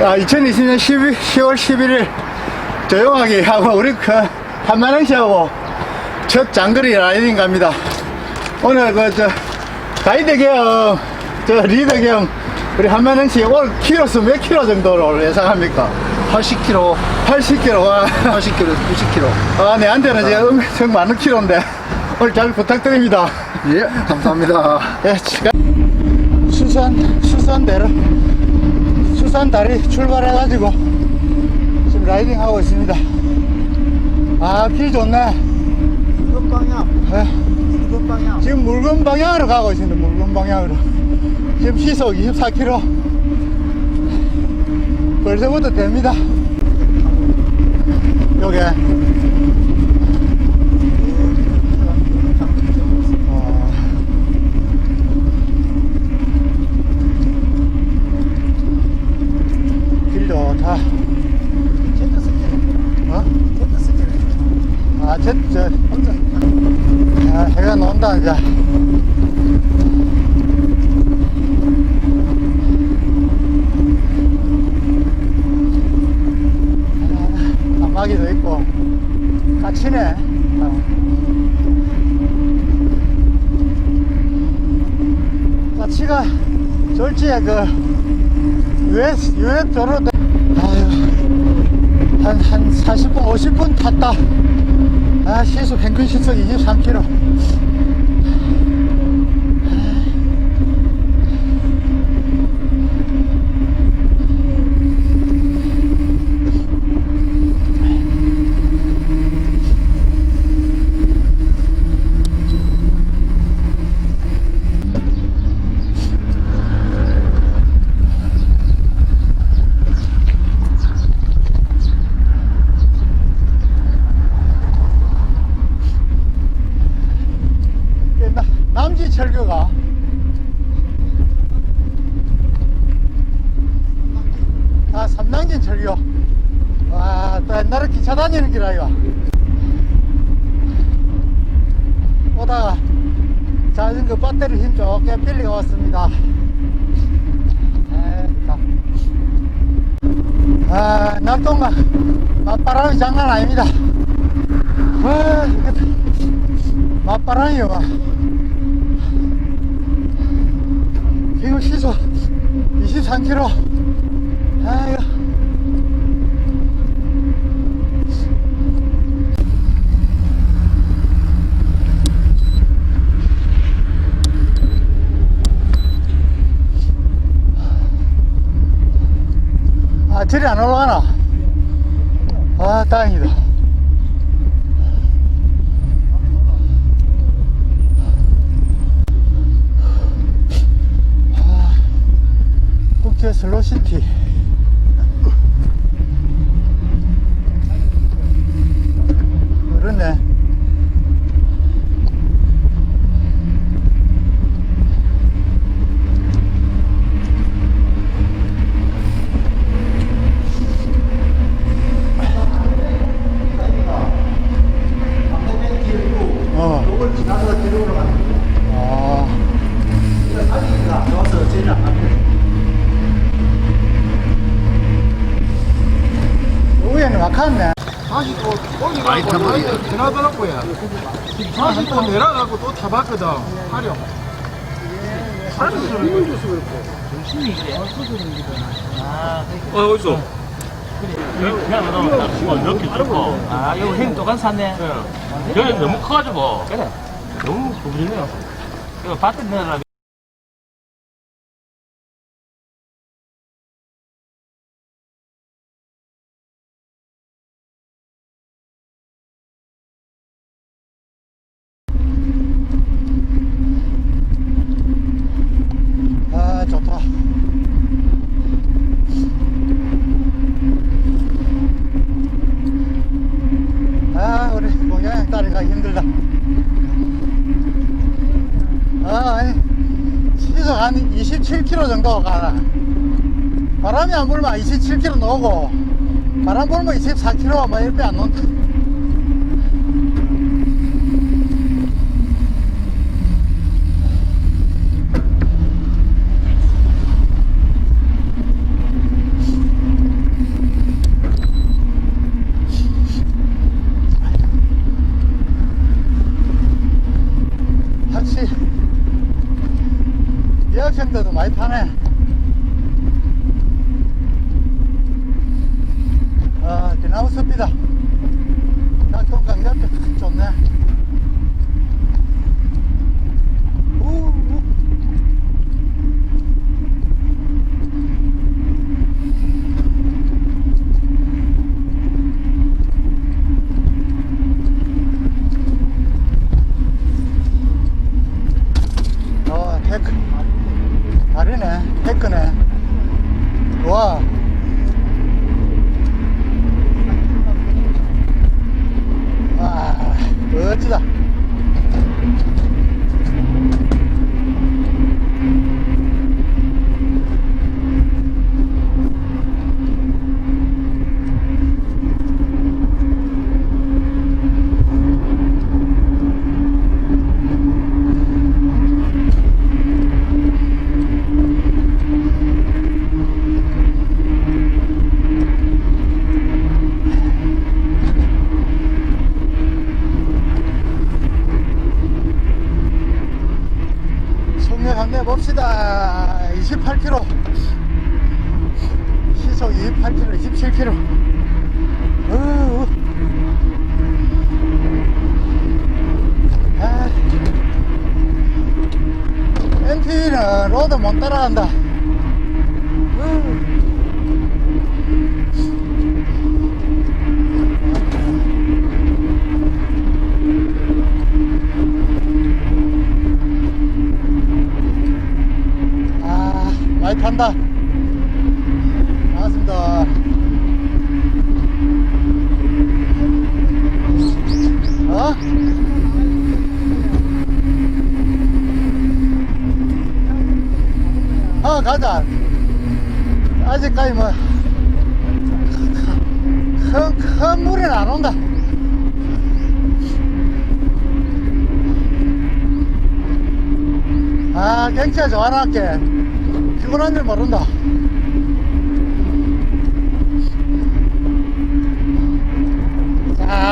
아, 2020년 12, 10월 11일 조용하게 하고 우리 그 한마랑 씨하고 첫 장거리 라이딩 갑니다. 오늘 그 저 가이드 겸, 저 리더 겸 우리 씨 오늘 키로수 몇 킬로 정도로 예상합니까? 80km, 80킬로. 와. 80km, 90km. 아, 내한테는 이제 엄청 많은 키로인데 오늘 잘 부탁드립니다. 예, 감사합니다. 예, 지금 수산 수산대로 수산다리 출발해가지고 지금 라이딩 하고 있습니다. 아, 길 좋네. 이건 방향, 예, 이건 방향. 지금 물건 방향으로 가고 있습니다. 물건 방향으로. 지금 시속 24km. 벌써부터 됩니다. 요게. 어. 길 좋다. 제트 스킬, 어? 제트 스킬. 아, 저, 저, 아, 해가 논다, 이제. 아, 까마귀도 있고, 까치네. 어. 까치가 졸지에 그, 유해, 유해 도로, 아유, 한, 한 40분, 50분 탔다. 아, 시속, 평균 시속 23km. 나- 남지 철교가 아 삼당진 철교 와또 옛날에 기차 다니는 길 아이가 오다가 자전거 배터리 힘 좋게 빌리고 왔습니다. 아 낙동강 맞바람이 장난 아닙니다. 와 이게 맞바람이요. 막. 지금 시속 23km 아유 아 저리 안 올라가나? 아 다행이다. 국제 슬로시티 그렇네 어. 요걸 지나서 뒤로 가는 거죠. 아, 다리가 좋아서 제일 안 가요. 위에는 막혔네. 다시 또 많이 타버리네. 지나더라고요. 다시 또 내려가고 또 타봤거든. 하려. 어, 어딨어? 그냥 너 이렇게 뚫고. 아, 이거 햄 똑같이 샀네. 여기 너무 커가지고. 그래. 너무 고민이네요. 이거 밭에 넣으라. 아, 좋다. 아, 우리 모양 따라 가기 힘들다. 아, 시속 한 27km 정도 가나. 바람이 안 불면 27km 나오고, 바람 불면 24km, 뭐 이렇게 안 논다. 학생들도 많이 파네. 아, 대나무 숲이다. 낙동강 옆에 좋네. 可呢？28km, 27km. 어, 아, MT는 로드 못 따라간다. 어. 아, 탄다. 반갑습니다. 어? 어, 가자. 아직까지 뭐, 큰, 큰 물은 안 온다. 아, 경치가 좋아할게. 피곤한 줄 모른다.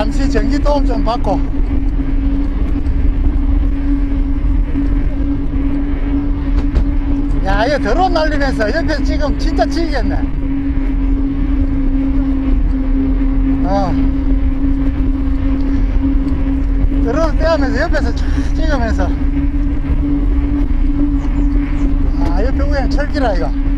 잠시 전기 도움 좀 받고. 야, 이거 드론 날리면서 옆에 지금 진짜 치겠네. 어. 드론 떼하면서 옆에서 쫙 찍으면서. 아, 옆에 그냥 철기라, 이거.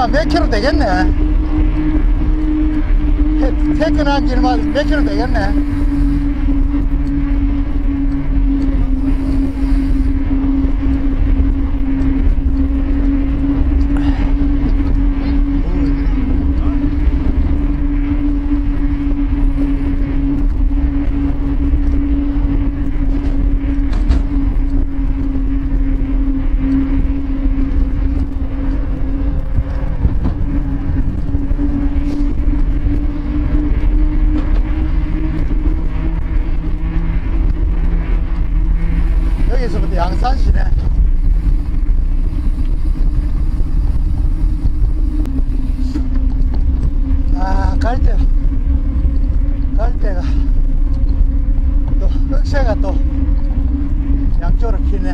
이 킬로가 몇 킬로 되겠네. 태- 퇴근한 길만 몇 킬로 되겠네. 여기서부터 양산시네. 아, 갈 때, 갈 때가 또 흑새가 또 양쪽으로 피네.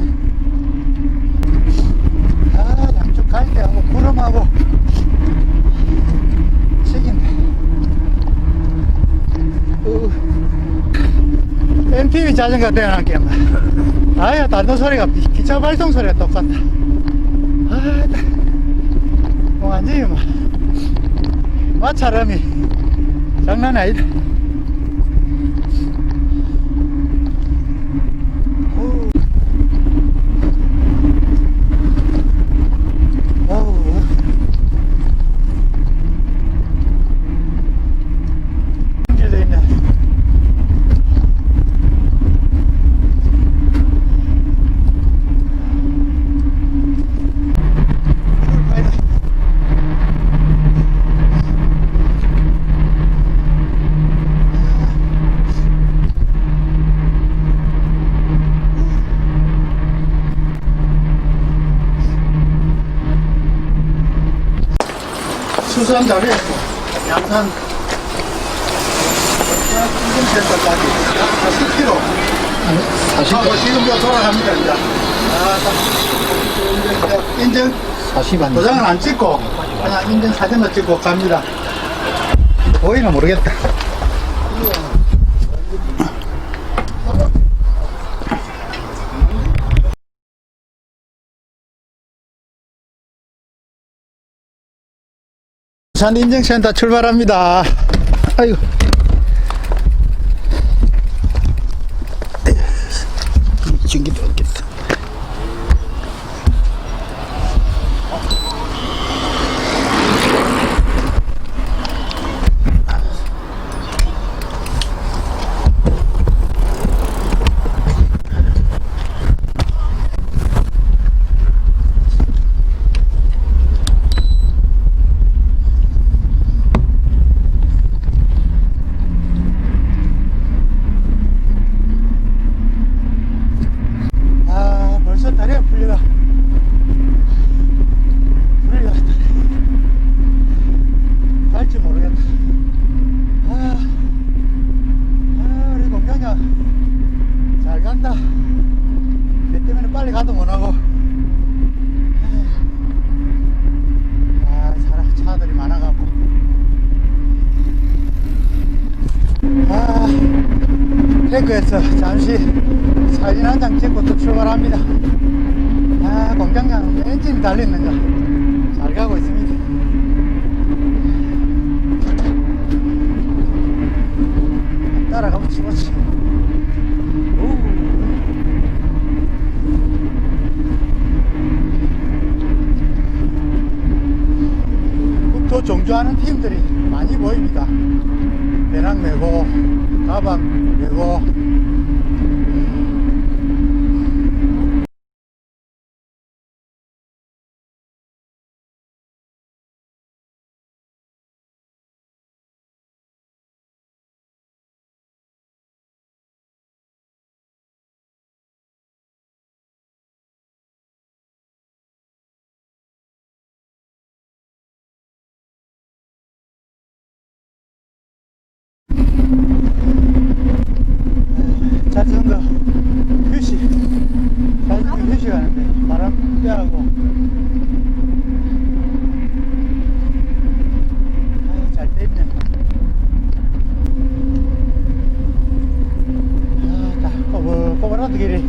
아, 양쪽 갈 때하고 구름하고 책임네. 어. MTV 자전거 대단하게 아야 다른 소리가 기- 기차 발동 소리가 똑같다. 아뭐 완전히 뭐. 마찰음이 장난 아니다 오. 어우. 길도 있네 수산 자리에 양산 인증센터까지 약 40km 40km 지금 저 돌아갑니다 이제. 아, 딱. 인증. 40만 도장은 안 찍고 그냥 인증 사진만 찍고 갑니다. 보이나 모르겠다 부산 인증센터 출발합니다. 아이고. 탱크에서 잠시 사진 한 장 찍고 또 출발합니다. 아, 공장장 엔진이 달렸는가. 잘 가고 있습니다. 따라가면 죽었지. 국토 종주하는 팀들이 많이 보입니다. 배낭 메고, 가방 메고, 자전거 휴식. 자전거 휴식하는데 쐬하고. 아유, 잘 때리네. 아, 다 꼬불꼬불하다 길이.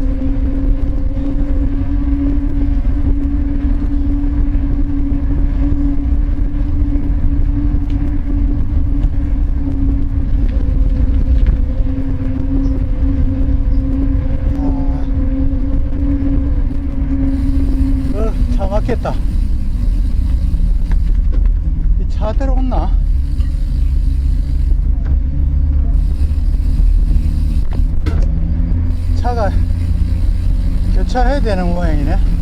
어, 차 막혔다. 이 차 들어온나? 차가 교차해야